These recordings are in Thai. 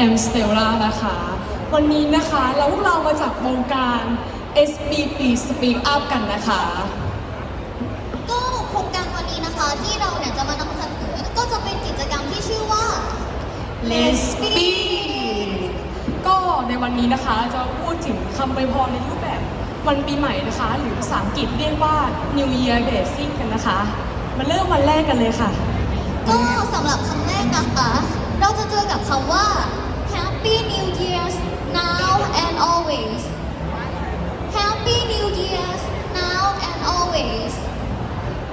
แอมสเตลล่านะคะ วันนี้นะคะเราพวกเรามาจากวงการ SBP Speak Up กันนะคะ ก็โครงการวันนี้นะคะที่เราเนี่ยจะมานำเสนอก็จะเป็นกิจกรรมที่ชื่อว่า Let's Speak ก็ในวันนี้นะคะจะพูดถึงคำอวยพรในรูปแบบวันปีใหม่นะคะ หรือภาษาอังกฤษเรียกว่า New Year Blessing กันนะคะ มาเริ่มวันแรกกันเลยค่ะ ก็สำหรับคำแรกนะคะ เราจะเจอกับคำว่า Happy New Year's now and always Happy New Year's now and always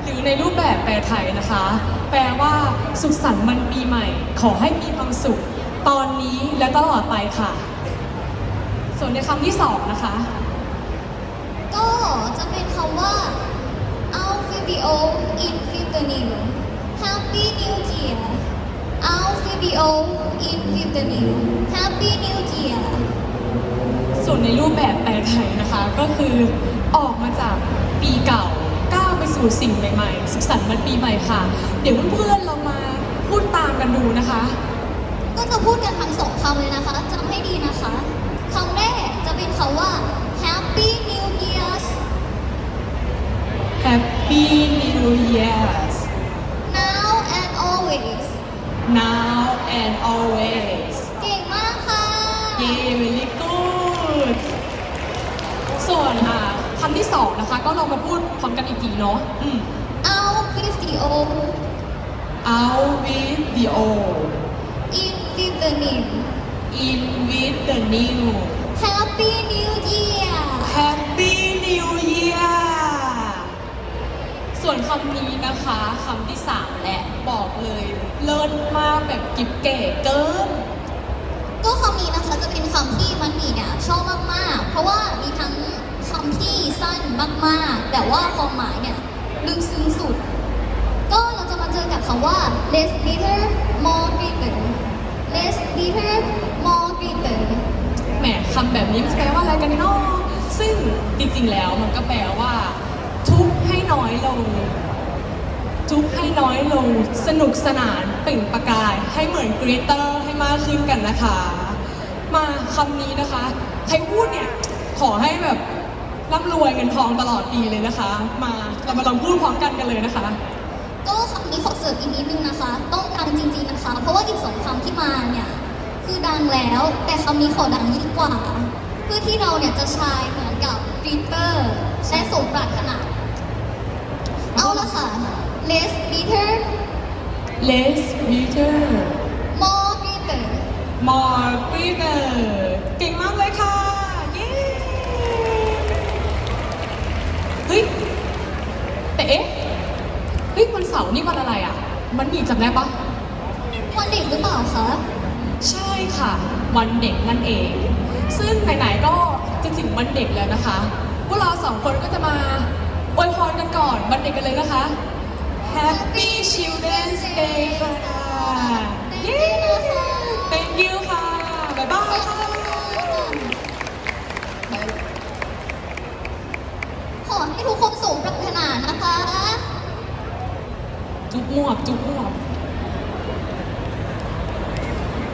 หรือในรูปแบบแปลไทยนะคะ แปลว่าสุขสันต์วันปีใหม่ ขอให้มีความสุข ตอนนี้และตลอดไปค่ะ ส่วนในคำที่สองนะคะ ก็จะเป็นคำว่า Our video in f Our video in f i b e n i w Happy New Year ส่วนในรูปแบบแปลไทยนะคะ ก็คือออกมาจากปีเก่าก้าวไปสู่สิ่งใหม่ๆสุขสันต์วันปีใหม่ค่ะ เดี๋ยวเพื่อนๆเรามาพูดตามกันดูนะคะ ก็จะพูดกันทั้งสองคำเลยนะคะจำให้ดีนะคะคำแรกจะเป็นคำว่า Happy New Year's Happy New Year's and always เก่งมากค่ะ เย้ very good ส่วนอ่าคำที่สองนะคะ ก็ลองมาพูดพร้อมกันอีกทีเนาะอืม Out with the old out with the old in with the new in with the new Happy New Year แบบกิ๊บเก๋เกิน ก็คำนี้นะคะจะเป็นคำที่มันมีเนี่ยชอบมากๆ เพราะว่ามีทั้งคำที่สั้นมากๆ แต่ว่าความหมายเนี่ยลึกซึ้งสุด ก็เราจะมาเจอกับคำว่า less bitter more bitter less bitter more bitter แหมคำแบบนี้มันจะแปลว่าอะไรกันเนาะซึ่งจริงๆแล้วมันก็แปลว่า ทุกข์ให้น้อยลง ทุกข์ให้น้อยลง สนุกสนานเปล่งประกาย ให้เหมือนกรีตเตอร์ให้มากขึ้นกันนะคะ มาคำนี้นะคะ ใครพูดเนี่ยขอให้แบบร่ำรวยเงินทองตลอดปีเลยนะคะ มาเรามาลองพูดพร้อมกันกันเลยนะคะ ก็คำนี้ขอเสริมอีกนิดนึงนะคะ ต้องดังจริงๆนะคะ เพราะว่าอีกสองคำที่มาเนี่ยคือดังแล้ว แต่คำนี้ขอดังยิ่งกว่า เพื่อที่เราเนี่ยจะชายเหมือนกับกรีเตอร์ารถนา เอาละค่ะ less bitter less bitter more bitter more bitter เก่งมากเลยค่ะ เย้เฮ้ยแต่เอ๊ะเฮ้ยวันเสาร์นี่วันอะไรอะ มันมีจำได้ปะวันเด็กหรือเปล่าคะ ใช่ค่ะ วันเด็กนั่นเอง ซึ่งไหนๆก็จะถึงวันเด็กแล้วนะคะ พวกเราสองคนก็จะมาอวยพรกันก่อนวันเด็กกันเลยนะคะ Happy Children's Day ค่ะเย้ Thank you ค่ะ บ๊ายบายค่ะ ขอให้ทุกคนสมปรารถนานะคะ จุ๊บหมวบจุ๊บหมวบ